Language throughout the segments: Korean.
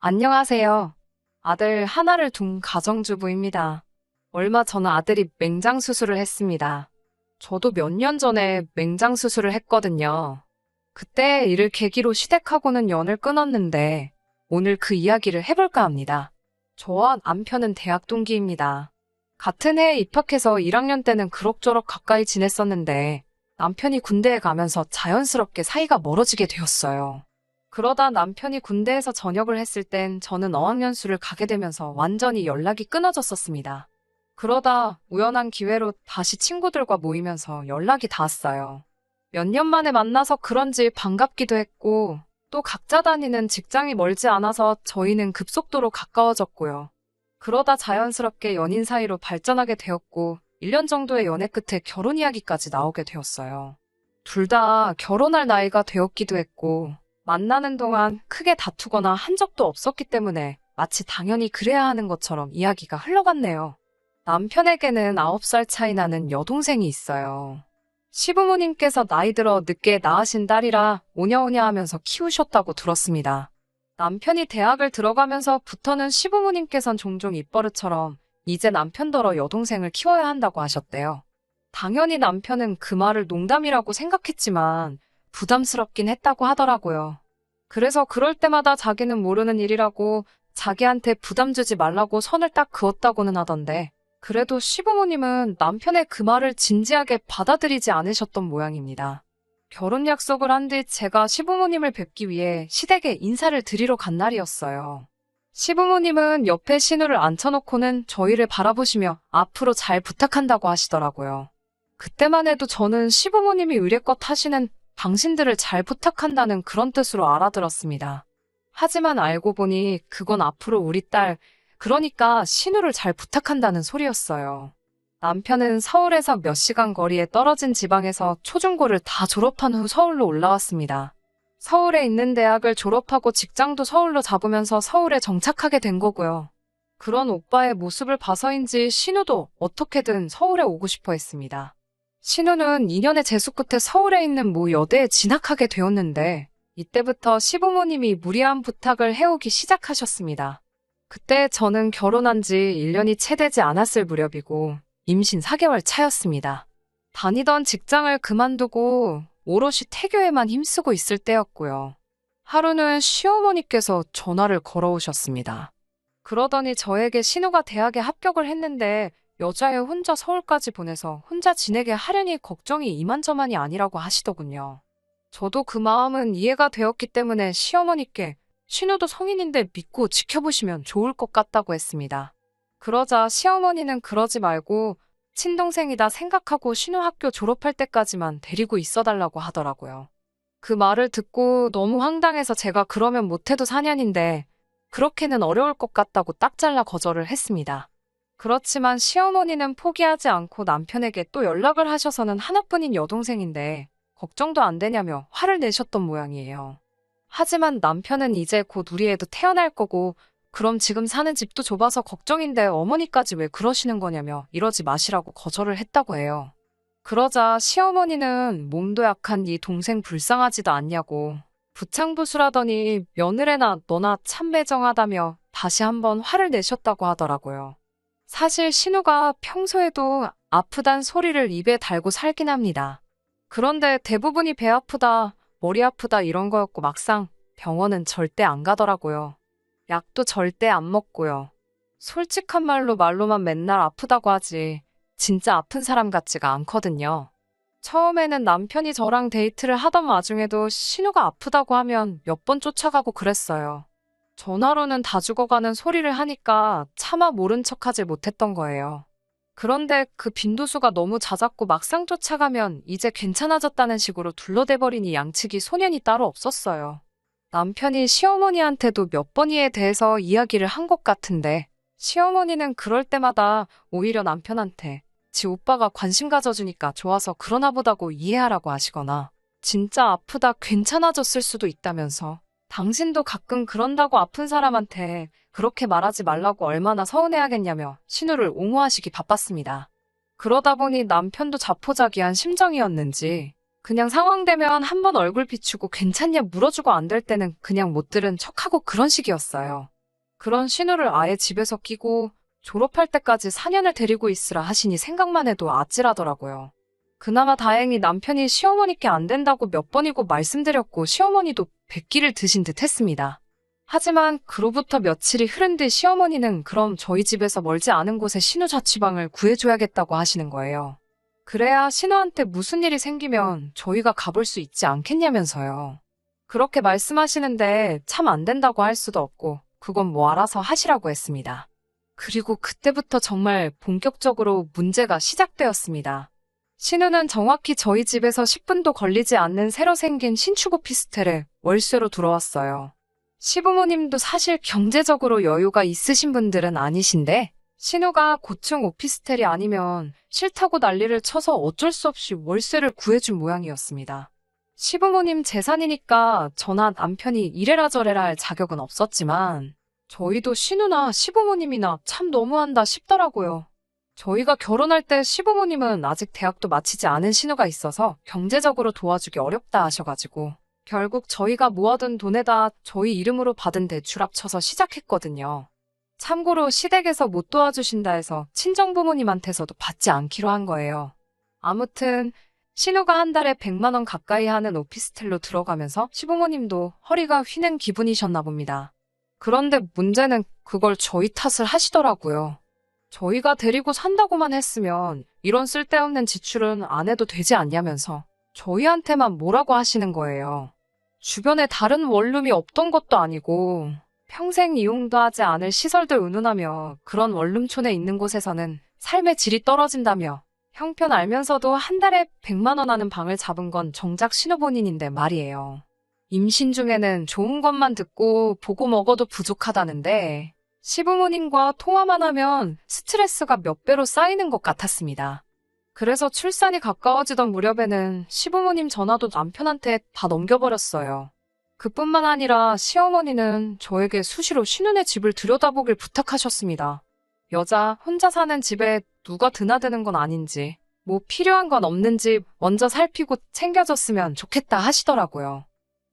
안녕하세요. 아들 하나를 둔 가정주부입니다. 얼마 전 아들이 맹장 수술을 했습니다. 저도 몇 년 전에 맹장 수술을 했거든요. 그때 이를 계기로 시댁하고는 연을 끊었는데 오늘 그 이야기를 해볼까 합니다. 저와 남편은 대학 동기입니다. 같은 해에 입학해서 1학년 때는 그럭저럭 가까이 지냈었는데 남편이 군대에 가면서 자연스럽게 사이가 멀어지게 되었어요. 그러다 남편이 군대에서 전역을 했을 땐 저는 어학연수를 가게 되면서 완전히 연락이 끊어졌었습니다. 그러다 우연한 기회로 다시 친구들과 모이면서 연락이 닿았어요. 몇 년 만에 만나서 그런지 반갑기도 했고 또 각자 다니는 직장이 멀지 않아서 저희는 급속도로 가까워졌고요. 그러다 자연스럽게 연인 사이로 발전하게 되었고 1년 정도의 연애 끝에 결혼 이야기까지 나오게 되었어요. 둘 다 결혼할 나이가 되었기도 했고 만나는 동안 크게 다투거나 한 적도 없었기 때문에 마치 당연히 그래야 하는 것처럼 이야기가 흘러갔네요. 남편에게는 9살 차이 나는 여동생이 있어요. 시부모님께서 나이 들어 늦게 낳으신 딸이라 오냐오냐 하면서 키우셨다고 들었습니다. 남편이 대학을 들어가면서부터는 시부모님께선 종종 입버릇처럼 이제 남편더러 여동생을 키워야 한다고 하셨대요. 당연히 남편은 그 말을 농담이라고 생각했지만 부담스럽긴 했다고 하더라고요. 그래서 그럴 때마다 자기는 모르는 일이라고 자기한테 부담 주지 말라고 선을 딱 그었다고는 하던데 그래도 시부모님은 남편의 그 말을 진지하게 받아들이지 않으셨던 모양입니다. 결혼 약속을 한 뒤 제가 시부모님을 뵙기 위해 시댁에 인사를 드리러 간 날이었어요. 시부모님은 옆에 신우를 앉혀놓고는 저희를 바라보시며 앞으로 잘 부탁한다고 하시더라고요. 그때만 해도 저는 시부모님이 의례껏 하시는 당신들을 잘 부탁한다는 그런 뜻으로 알아들었습니다. 하지만 알고 보니 그건 앞으로 우리 딸, 그러니까 신우를 잘 부탁한다는 소리였어요. 남편은 서울에서 몇 시간 거리에 떨어진 지방에서 초중고를 다 졸업한 후 서울로 올라왔습니다. 서울에 있는 대학을 졸업하고 직장도 서울로 잡으면서 서울에 정착하게 된 거고요. 그런 오빠의 모습을 봐서인지 신우도 어떻게든 서울에 오고 싶어 했습니다. 신우는 2년의 재수 끝에 서울에 있는 모 여대에 진학하게 되었는데 이때부터 시부모님이 무리한 부탁을 해오기 시작하셨습니다. 그때 저는 결혼한 지 1년이 채 되지 않았을 무렵이고 임신 4개월 차였습니다. 다니던 직장을 그만두고 오롯이 태교에만 힘쓰고 있을 때였고요. 하루는 시어머니께서 전화를 걸어오셨습니다. 그러더니 저에게 신우가 대학에 합격을 했는데 여자애 혼자 서울까지 보내서 혼자 지내게 하려니 걱정이 이만저만이 아니라고 하시더군요. 저도 그 마음은 이해가 되었기 때문에 시어머니께 신우도 성인인데 믿고 지켜보시면 좋을 것 같다고 했습니다. 그러자 시어머니는 그러지 말고 친동생이다 생각하고 신우 학교 졸업할 때까지만 데리고 있어달라고 하더라고요. 그 말을 듣고 너무 황당해서 제가 그러면 못해도 4년인데 그렇게는 어려울 것 같다고 딱 잘라 거절을 했습니다. 그렇지만 시어머니는 포기하지 않고 남편에게 또 연락을 하셔서는 하나뿐인 여동생인데 걱정도 안 되냐며 화를 내셨던 모양이에요. 하지만 남편은 이제 곧 우리 애도 태어날 거고 그럼 지금 사는 집도 좁아서 걱정인데 어머니까지 왜 그러시는 거냐며 이러지 마시라고 거절을 했다고 해요. 그러자 시어머니는 몸도 약한 네 동생 불쌍하지도 않냐고 부창부수라더니 며느래나 너나 참 매정하다며 다시 한번 화를 내셨다고 하더라고요. 사실 신우가 평소에도 아프단 소리를 입에 달고 살긴 합니다. 그런데 대부분이 배 아프다, 머리 아프다 이런 거였고 막상 병원은 절대 안 가더라고요. 약도 절대 안 먹고요. 솔직한 말로 말로만 맨날 아프다고 하지 진짜 아픈 사람 같지가 않거든요. 처음에는 남편이 저랑 데이트를 하던 와중에도 신우가 아프다고 하면 몇 번 쫓아가고 그랬어요. 전화로는 다 죽어가는 소리를 하니까 차마 모른 척하지 못했던 거예요. 그런데 그 빈도수가 너무 잦았고 막상 쫓아가면 이제 괜찮아졌다는 식으로 둘러대버리니 양측이 소년이 따로 없었어요. 남편이 시어머니한테도 몇 번 이에 대해서 이야기를 한 것 같은데 시어머니는 그럴 때마다 오히려 남편한테 지 오빠가 관심 가져주니까 좋아서 그러나 보다고 이해하라고 하시거나 진짜 아프다 괜찮아졌을 수도 있다면서 당신도 가끔 그런다고 아픈 사람한테 그렇게 말하지 말라고 얼마나 서운해하겠냐며 신우를 옹호하시기 바빴습니다. 그러다 보니 남편도 자포자기한 심정이었는지 그냥 상황되면 한 번 얼굴 비추고 괜찮냐 물어주고 안 될 때는 그냥 못 들은 척하고 그런 식이었어요. 그런 신호를 아예 집에서 끼고 졸업할 때까지 4년을 데리고 있으라 하시니 생각만 해도 아찔하더라고요. 그나마 다행히 남편이 시어머니께 안 된다고 몇 번이고 말씀드렸고 시어머니도 백기를 드신 듯 했습니다. 하지만 그로부터 며칠이 흐른 뒤 시어머니는 그럼 저희 집에서 멀지 않은 곳에 신우 자취방을 구해줘야겠다고 하시는 거예요. 그래야 신우한테 무슨 일이 생기면 저희가 가볼 수 있지 않겠냐면서요. 그렇게 말씀하시는데 참 안 된다고 할 수도 없고 그건 뭐 알아서 하시라고 했습니다. 그리고 그때부터 정말 본격적으로 문제가 시작되었습니다. 신우는 정확히 저희 집에서 10분도 걸리지 않는 새로 생긴 신축 오피스텔에 월세로 들어왔어요. 시부모님도 사실 경제적으로 여유가 있으신 분들은 아니신데 신우가 고층 오피스텔이 아니면 싫다고 난리를 쳐서 어쩔 수 없이 월세를 구해준 모양이었습니다. 시부모님 재산이니까 저나 남편이 이래라 저래라 할 자격은 없었지만 저희도 신우나 시부모님이나 참 너무한다 싶더라고요. 저희가 결혼할 때 시부모님은 아직 대학도 마치지 않은 신우가 있어서 경제적으로 도와주기 어렵다 하셔가지고 결국 저희가 모아둔 돈에다 저희 이름으로 받은 대출 합쳐서 시작했거든요. 참고로 시댁에서 못 도와주신다 해서 친정 부모님한테서도 받지 않기로 한 거예요. 아무튼 신우가 한 달에 100만 원 가까이 하는 오피스텔로 들어가면서 시부모님도 허리가 휘는 기분이셨나 봅니다. 그런데 문제는 그걸 저희 탓을 하시더라고요. 저희가 데리고 산다고만 했으면 이런 쓸데없는 지출은 안 해도 되지 않냐면서 저희한테만 뭐라고 하시는 거예요. 주변에 다른 원룸이 없던 것도 아니고 평생 이용도 하지 않을 시설들 운운하며 그런 원룸촌에 있는 곳에서는 삶의 질이 떨어진다며 형편 알면서도 한 달에 100만 원 하는 방을 잡은 건 정작 신호본인인데 말이에요. 임신 중에는 좋은 것만 듣고 보고 먹어도 부족하다는데 시부모님과 통화만 하면 스트레스가 몇 배로 쌓이는 것 같았습니다. 그래서 출산이 가까워지던 무렵에는 시부모님 전화도 남편한테 다 넘겨버렸어요. 그뿐만 아니라 시어머니는 저에게 수시로 신혼의 집을 들여다보길 부탁하셨습니다. 여자 혼자 사는 집에 누가 드나드는 건 아닌지, 뭐 필요한 건 없는지 먼저 살피고 챙겨줬으면 좋겠다 하시더라고요.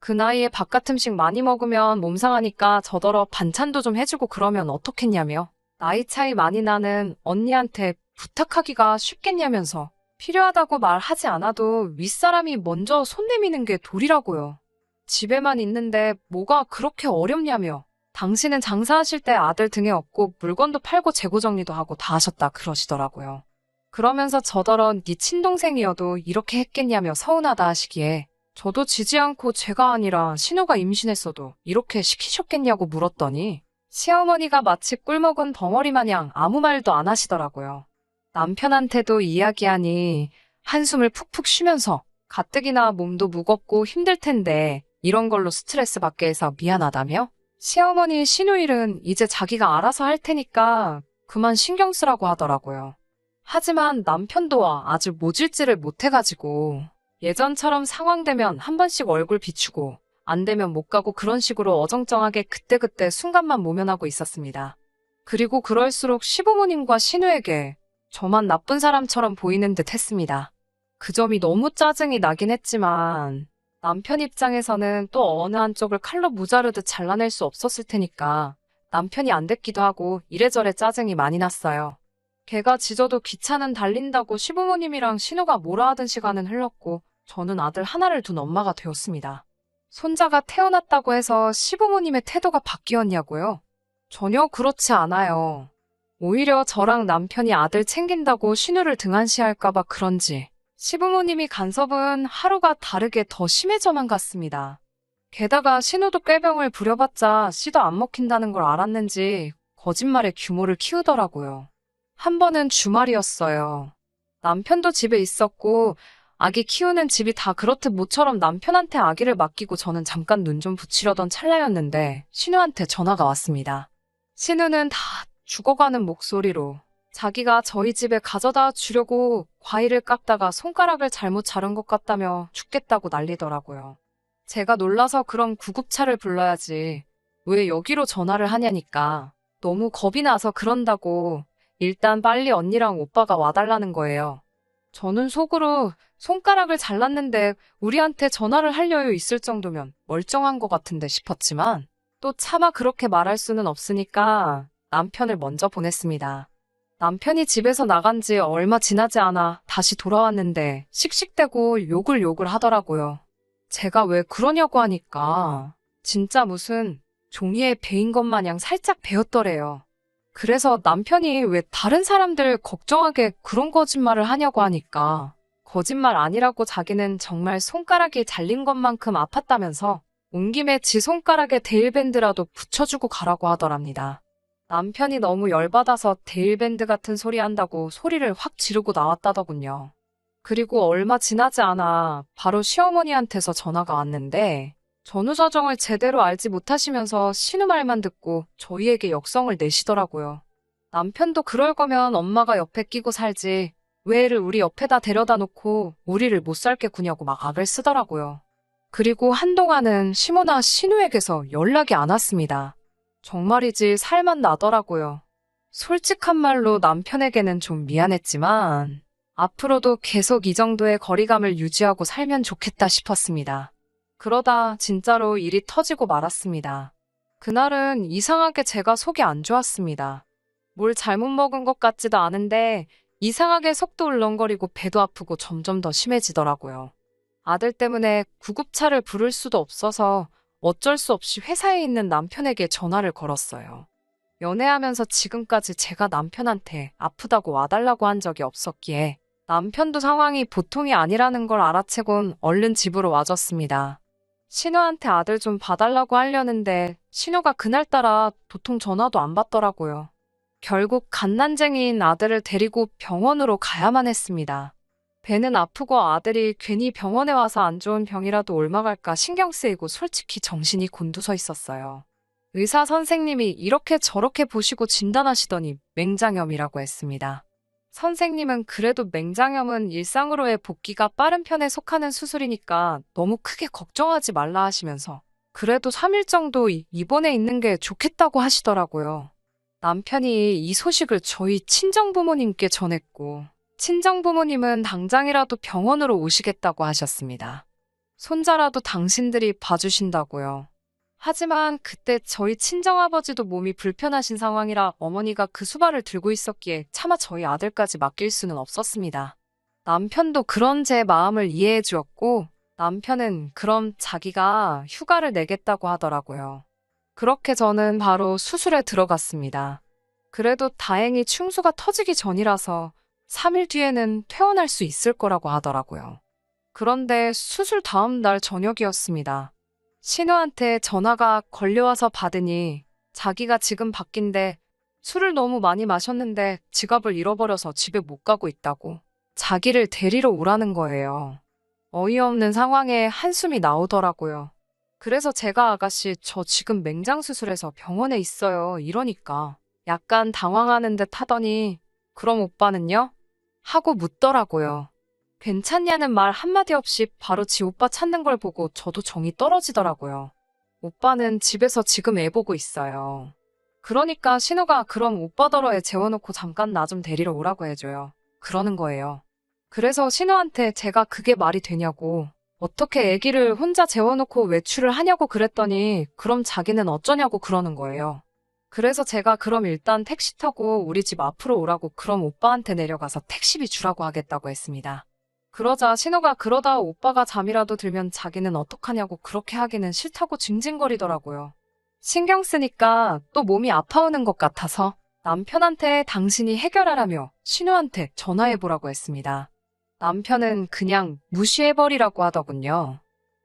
그 나이에 바깥 음식 많이 먹으면 몸 상하니까 저더러 반찬도 좀 해주고 그러면 어떻겠냐며 나이 차이 많이 나는 언니한테 부탁하기가 쉽겠냐면서 필요하다고 말하지 않아도 윗사람이 먼저 손 내미는 게 도리라고요. 집에만 있는데 뭐가 그렇게 어렵냐며 당신은 장사하실 때 아들 등에 업고 물건도 팔고 재고 정리도 하고 다 하셨다 그러시더라고요. 그러면서 저더러 네 친동생이어도 이렇게 했겠냐며 서운하다 하시기에 저도 지지 않고 제가 아니라 신우가 임신했어도 이렇게 시키셨겠냐고 물었더니 시어머니가 마치 꿀먹은 벙어리 마냥 아무 말도 안 하시더라고요. 남편한테도 이야기하니 한숨을 푹푹 쉬면서 가뜩이나 몸도 무겁고 힘들 텐데 이런 걸로 스트레스 받게 해서 미안하다며 시어머니 신우일은 이제 자기가 알아서 할 테니까 그만 신경 쓰라고 하더라고요. 하지만 남편도 아주 모질지를 못해가지고 예전처럼 상황되면 한 번씩 얼굴 비추고 안 되면 못 가고 그런 식으로 어정쩡하게 그때그때 순간만 모면하고 있었습니다. 그리고 그럴수록 시부모님과 신우에게 저만 나쁜 사람처럼 보이는 듯 했습니다. 그 점이 너무 짜증이 나긴 했지만 남편 입장에서는 또 어느 한쪽을 칼로 무자르듯 잘라낼 수 없었을 테니까 남편이 안 됐기도 하고 이래저래 짜증이 많이 났어요. 걔가 지져도 귀찮은 달린다고 시부모님이랑 신우가 뭐라 하던 시간은 흘렀고 저는 아들 하나를 둔 엄마가 되었습니다. 손자가 태어났다고 해서 시부모님의 태도가 바뀌었냐고요? 전혀 그렇지 않아요. 오히려 저랑 남편이 아들 챙긴다고 신우를 등한시할까봐 그런지 시부모님이 간섭은 하루가 다르게 더 심해져만 갔습니다. 게다가 신우도 꾀병을 부려봤자 씨도 안 먹힌다는 걸 알았는지 거짓말의 규모를 키우더라고요. 한 번은 주말이었어요. 남편도 집에 있었고 아기 키우는 집이 다 그렇듯 모처럼 남편한테 아기를 맡기고 저는 잠깐 눈 좀 붙이려던 찰나였는데 신우한테 전화가 왔습니다. 신우는 다 죽어가는 목소리로 자기가 저희 집에 가져다 주려고 과일을 깎다가 손가락을 잘못 자른 것 같다며 죽겠다고 난리더라고요. 제가 놀라서 그럼 구급차를 불러야지. 왜 여기로 전화를 하냐니까. 너무 겁이 나서 그런다고 일단 빨리 언니랑 오빠가 와달라는 거예요. 저는 속으로 손가락을 잘랐는데 우리한테 전화를 할 여유 있을 정도면 멀쩡한 것 같은데 싶었지만 또 차마 그렇게 말할 수는 없으니까 남편을 먼저 보냈습니다. 남편이 집에서 나간 지 얼마 지나지 않아 다시 돌아왔는데 씩씩대고 욕을 욕을 하더라고요. 제가 왜 그러냐고 하니까 진짜 무슨 종이에 베인 것 마냥 살짝 베었더래요. 그래서 남편이 왜 다른 사람들 걱정하게 그런 거짓말을 하냐고 하니까 거짓말 아니라고 자기는 정말 손가락이 잘린 것만큼 아팠다면서 온 김에 지 손가락에 데일밴드라도 붙여주고 가라고 하더랍니다. 남편이 너무 열받아서 데일밴드 같은 소리 한다고 소리를 확 지르고 나왔다더군요. 그리고 얼마 지나지 않아 바로 시어머니한테서 전화가 왔는데 전후 사정을 제대로 알지 못하시면서 신우 말만 듣고 저희에게 역성을 내시더라고요. 남편도 그럴 거면 엄마가 옆에 끼고 살지 왜 애를 우리 옆에다 데려다 놓고 우리를 못 살게 구냐고 막 악을 쓰더라고요. 그리고 한동안은 시모나 신우에게서 연락이 안 왔습니다. 정말이지 살만 나더라고요. 솔직한 말로 남편에게는 좀 미안했지만 앞으로도 계속 이 정도의 거리감을 유지하고 살면 좋겠다 싶었습니다. 그러다 진짜로 일이 터지고 말았습니다. 그날은 이상하게 제가 속이 안 좋았습니다. 뭘 잘못 먹은 것 같지도 않은데 이상하게 속도 울렁거리고 배도 아프고 점점 더 심해지더라고요. 아들 때문에 구급차를 부를 수도 없어서 어쩔 수 없이 회사에 있는 남편에게 전화를 걸었어요. 연애하면서 지금까지 제가 남편한테 아프다고 와달라고 한 적이 없었기에 남편도 상황이 보통이 아니라는 걸 알아채곤 얼른 집으로 와줬습니다. 신우한테 아들 좀 봐달라고 하려는데 신우가 그날따라 도통 전화도 안 받더라고요. 결국 갓난쟁이인 아들을 데리고 병원으로 가야만 했습니다. 배는 아프고 아들이 괜히 병원에 와서 안 좋은 병이라도 옮아갈까 신경 쓰이고 솔직히 정신이 곤두서 있었어요. 의사 선생님이 이렇게 저렇게 보시고 진단하시더니 맹장염이라고 했습니다. 선생님은 그래도 맹장염은 일상으로의 복귀가 빠른 편에 속하는 수술이니까 너무 크게 걱정하지 말라 하시면서 그래도 3일 정도 이- 입원해 있는 게 좋겠다고 하시더라고요. 남편이 이 소식을 저희 친정부모님께 전했고 친정부모님은 당장이라도 병원으로 오시겠다고 하셨습니다. 손자라도 당신들이 봐주신다고요. 하지만 그때 저희 친정아버지도 몸이 불편하신 상황이라 어머니가 그 수발을 들고 있었기에 차마 저희 아들까지 맡길 수는 없었습니다. 남편도 그런 제 마음을 이해해 주었고 남편은 그럼 자기가 휴가를 내겠다고 하더라고요. 그렇게 저는 바로 수술에 들어갔습니다. 그래도 다행히 충수가 터지기 전이라서 3일 뒤에는 퇴원할 수 있을 거라고 하더라고요. 그런데 수술 다음 날 저녁이었습니다. 신우한테 전화가 걸려와서 받으니 자기가 지금 바뀐데 술을 너무 많이 마셨는데 지갑을 잃어버려서 집에 못 가고 있다고 자기를 데리러 오라는 거예요. 어이없는 상황에 한숨이 나오더라고요. 그래서 제가 아가씨 저 지금 맹장 수술해서 병원에 있어요 이러니까 약간 당황하는 듯 하더니 그럼 오빠는요? 하고 묻더라고요. 괜찮냐는 말 한마디 없이 바로 지 오빠 찾는 걸 보고 저도 정이 떨어지더라고요. 오빠는 집에서 지금 애 보고 있어요. 그러니까 신우가 그럼 오빠더러 애 재워놓고 잠깐 나 좀 데리러 오라고 해줘요. 그러는 거예요. 그래서 신우한테 제가 그게 말이 되냐고 어떻게 애기를 혼자 재워놓고 외출을 하냐고 그랬더니 그럼 자기는 어쩌냐고 그러는 거예요. 그래서 제가 그럼 일단 택시 타고 우리 집 앞으로 오라고 그럼 오빠한테 내려가서 택시비 주라고 하겠다고 했습니다. 그러자 신우가 그러다 오빠가 잠이라도 들면 자기는 어떡하냐고 그렇게 하기는 싫다고 징징거리더라고요. 신경 쓰니까 또 몸이 아파오는 것 같아서 남편한테 당신이 해결하라며 신우한테 전화해보라고 했습니다. 남편은 그냥 무시해버리라고 하더군요.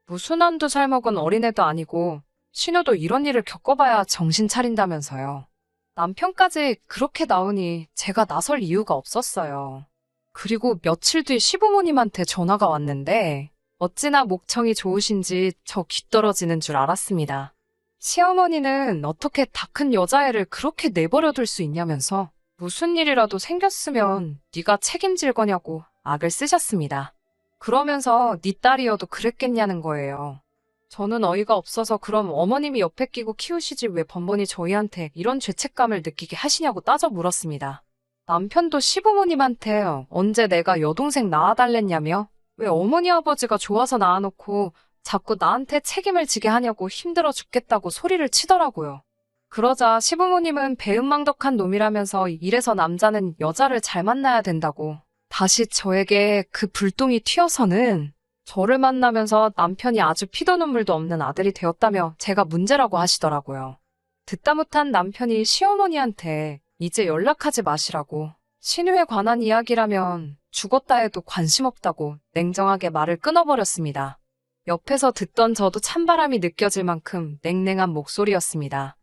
무슨 한두 살 먹은 어린애도 아니고 신우도 이런 일을 겪어봐야 정신 차린다면서요. 남편까지 그렇게 나오니 제가 나설 이유가 없었어요. 그리고 며칠 뒤 시부모님한테 전화가 왔는데 어찌나 목청이 좋으신지 저 귀떨어지는 줄 알았습니다. 시어머니는 어떻게 다 큰 여자애를 그렇게 내버려둘 수 있냐면서 무슨 일이라도 생겼으면 네가 책임질 거냐고 악을 쓰셨습니다. 그러면서 네 딸이어도 그랬겠냐는 거예요. 저는 어이가 없어서 그럼 어머님이 옆에 끼고 키우시지 왜 번번이 저희한테 이런 죄책감을 느끼게 하시냐고 따져 물었습니다. 남편도 시부모님한테 언제 내가 여동생 낳아달랬냐며 왜 어머니 아버지가 좋아서 낳아놓고 자꾸 나한테 책임을 지게 하냐고 힘들어 죽겠다고 소리를 치더라고요. 그러자 시부모님은 배은망덕한 놈이라면서 이래서 남자는 여자를 잘 만나야 된다고 다시 저에게 그 불똥이 튀어서는 저를 만나면서 남편이 아주 피도 눈물도 없는 아들이 되었다며 제가 문제라고 하시더라고요. 듣다 못한 남편이 시어머니한테 이제 연락하지 마시라고 신우에 관한 이야기라면 죽었다 해도 관심 없다고 냉정하게 말을 끊어버렸습니다. 옆에서 듣던 저도 찬바람이 느껴질 만큼 냉랭한 목소리였습니다.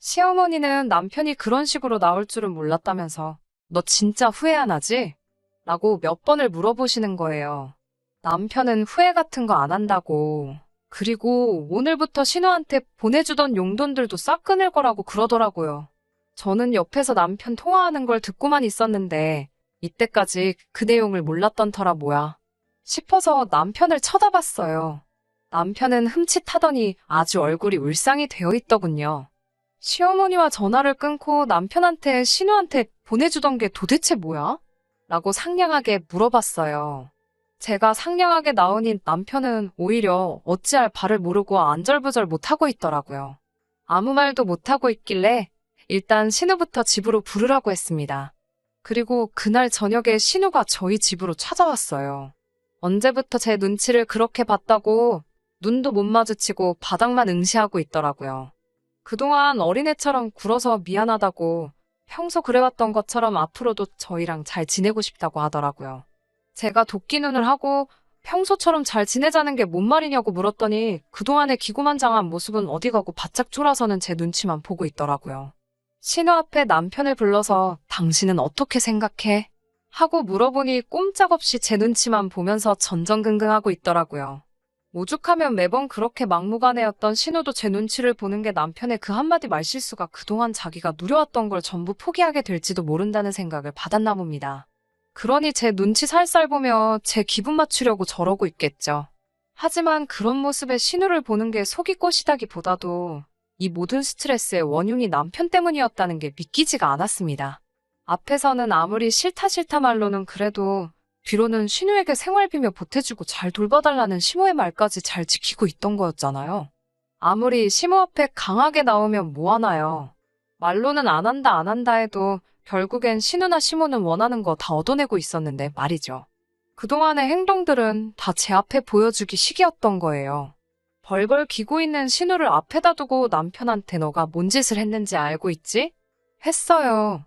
시어머니는 남편이 그런 식으로 나올 줄은 몰랐다면서 너 진짜 후회 안 하지? 라고 몇 번을 물어보시는 거예요. 남편은 후회 같은 거 안 한다고. 그리고 오늘부터 신우한테 보내주던 용돈들도 싹 끊을 거라고 그러더라고요. 저는 옆에서 남편 통화하는 걸 듣고만 있었는데 이때까지 그 내용을 몰랐던 터라 뭐야 싶어서 남편을 쳐다봤어요. 남편은 흠칫하더니 아주 얼굴이 울상이 되어 있더군요. 시어머니와 전화를 끊고 남편한테 신우한테 보내주던 게 도대체 뭐야? 라고 상냥하게 물어봤어요. 제가 상냥하게 나오니 남편은 오히려 어찌할 바를 모르고 안절부절 못하고 있더라고요. 아무 말도 못하고 있길래 일단 신우부터 집으로 부르라고 했습니다. 그리고 그날 저녁에 신우가 저희 집으로 찾아왔어요. 언제부터 제 눈치를 그렇게 봤다고 눈도 못 마주치고 바닥만 응시하고 있더라고요. 그동안 어린애처럼 굴어서 미안하다고 평소 그래왔던 것처럼 앞으로도 저희랑 잘 지내고 싶다고 하더라고요. 제가 도끼 눈을 하고 평소처럼 잘 지내자는 게 뭔 말이냐고 물었더니 그동안의 기고만장한 모습은 어디 가고 바짝 쫄아서는 제 눈치만 보고 있더라고요. 신우 앞에 남편을 불러서 당신은 어떻게 생각해? 하고 물어보니 꼼짝없이 제 눈치만 보면서 전전긍긍하고 있더라고요. 오죽하면 매번 그렇게 막무가내였던 신우도 제 눈치를 보는 게 남편의 그 한마디 말실수가 그동안 자기가 누려왔던 걸 전부 포기하게 될지도 모른다는 생각을 받았나 봅니다. 그러니 제 눈치 살살 보며 제 기분 맞추려고 저러고 있겠죠. 하지만 그런 모습에 신우를 보는 게 속이 꼬시다기보다도 이 모든 스트레스의 원흉이 남편 때문이었다는 게 믿기지가 않았습니다. 앞에서는 아무리 싫다 싫다 말로는 그래도 뒤로는 신우에게 생활비며 보태주고 잘 돌봐달라는 시모의 말까지 잘 지키고 있던 거였잖아요. 아무리 시모 앞에 강하게 나오면 뭐하나요. 말로는 안 한다 안 한다 해도 결국엔 신우나 시모는 원하는 거 다 얻어내고 있었는데 말이죠. 그동안의 행동들은 다 제 앞에 보여주기 식이었던 거예요. 벌벌 기고 있는 신우를 앞에다 두고 남편한테 너가 뭔 짓을 했는지 알고 있지? 했어요.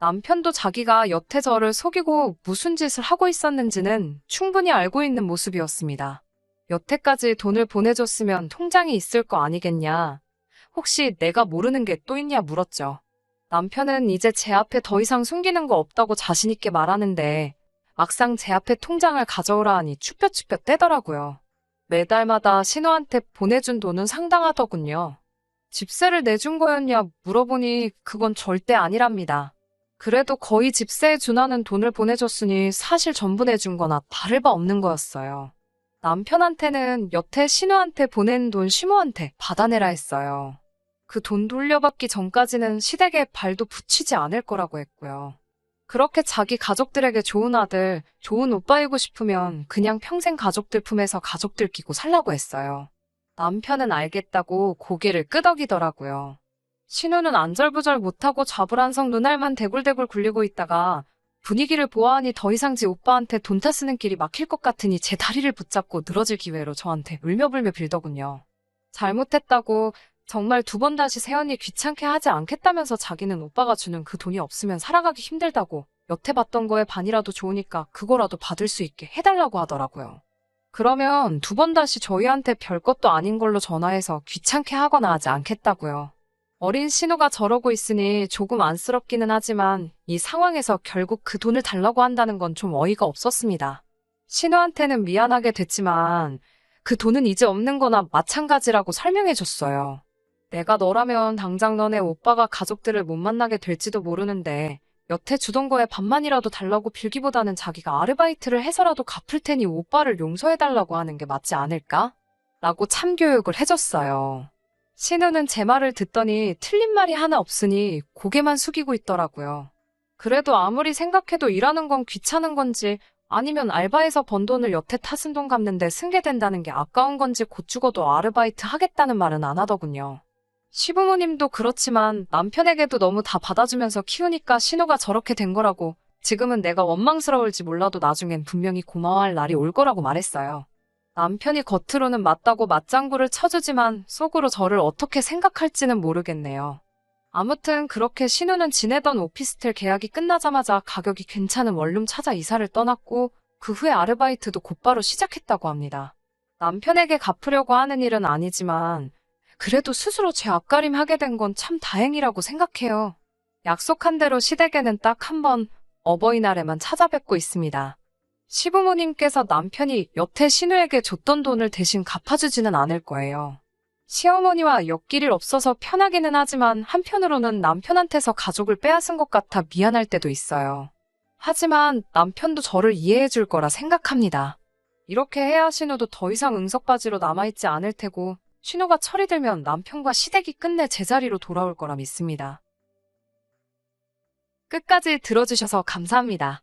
남편도 자기가 여태 저를 속이고 무슨 짓을 하고 있었는지는 충분히 알고 있는 모습이었습니다. 여태까지 돈을 보내줬으면 통장이 있을 거 아니겠냐. 혹시 내가 모르는 게 또 있냐 물었죠. 남편은 이제 제 앞에 더 이상 숨기는 거 없다고 자신있게 말하는데 막상 제 앞에 통장을 가져오라 하니 추뼛추뼛 떼더라고요. 매달마다 신우한테 보내준 돈은 상당하더군요. 집세를 내준 거였냐 물어보니 그건 절대 아니랍니다. 그래도 거의 집세에 준하는 돈을 보내줬으니 사실 전부 내준 거나 다를 바 없는 거였어요. 남편한테는 여태 신우한테 보낸 돈 시모한테 받아내라 했어요. 그 돈 돌려받기 전까지는 시댁에 발도 붙이지 않을 거라고 했고요. 그렇게 자기 가족들에게 좋은 아들, 좋은 오빠이고 싶으면 그냥 평생 가족들 품에서 가족들 끼고 살라고 했어요. 남편은 알겠다고 고개를 끄덕이더라고요. 신우는 안절부절 못하고 자불한성 눈알만 대굴대굴 굴리고 있다가 분위기를 보아하니 더 이상 지 오빠한테 돈 타쓰는 길이 막힐 것 같으니 제 다리를 붙잡고 늘어질 기회로 저한테 울며불며 빌더군요. 잘못했다고 정말 두 번 다시 세연이 귀찮게 하지 않겠다면서 자기는 오빠가 주는 그 돈이 없으면 살아가기 힘들다고 여태 받던 거에 반이라도 좋으니까 그거라도 받을 수 있게 해달라고 하더라고요. 그러면 두 번 다시 저희한테 별것도 아닌 걸로 전화해서 귀찮게 하거나 하지 않겠다고요. 어린 신우가 저러고 있으니 조금 안쓰럽기는 하지만 이 상황에서 결국 그 돈을 달라고 한다는 건 좀 어이가 없었습니다. 신우한테는 미안하게 됐지만 그 돈은 이제 없는 거나 마찬가지라고 설명해 줬어요. 내가 너라면 당장 너네 오빠가 가족들을 못 만나게 될지도 모르는데 여태 주던 거에 반만이라도 달라고 빌기보다는 자기가 아르바이트를 해서라도 갚을 테니 오빠를 용서해달라고 하는 게 맞지 않을까? 라고 참교육을 해줬어요. 신우는 제 말을 듣더니 틀린 말이 하나 없으니 고개만 숙이고 있더라고요. 그래도 아무리 생각해도 일하는 건 귀찮은 건지 아니면 알바에서 번 돈을 여태 타슨 돈 갚는데 승계된다는 게 아까운 건지 곧 죽어도 아르바이트 하겠다는 말은 안 하더군요. 시부모님도 그렇지만 남편에게도 너무 다 받아주면서 키우니까 신우가 저렇게 된 거라고 지금은 내가 원망스러울지 몰라도 나중엔 분명히 고마워할 날이 올 거라고 말했어요. 남편이 겉으로는 맞다고 맞장구를 쳐주지만 속으로 저를 어떻게 생각할지는 모르겠네요. 아무튼 그렇게 신우는 지내던 오피스텔 계약이 끝나자마자 가격이 괜찮은 원룸 찾아 이사를 떠났고 그 후에 아르바이트도 곧바로 시작했다고 합니다. 남편에게 갚으려고 하는 일은 아니지만 그래도 스스로 제 앞가림 하게 된 건 참 다행이라고 생각해요. 약속한 대로 시댁에는 딱 한 번 어버이날에만 찾아뵙고 있습니다. 시부모님께서 남편이 여태 신우에게 줬던 돈을 대신 갚아주지는 않을 거예요. 시어머니와 일 없어서 편하기는 하지만 한편으로는 남편한테서 가족을 빼앗은 것 같아 미안할 때도 있어요. 하지만 남편도 저를 이해해 줄 거라 생각합니다. 이렇게 해야 신우도 더 이상 응석바지로 남아있지 않을 테고 신우가 철이 들면 남편과 시댁이 끝내 제자리로 돌아올 거라 믿습니다. 끝까지 들어주셔서 감사합니다.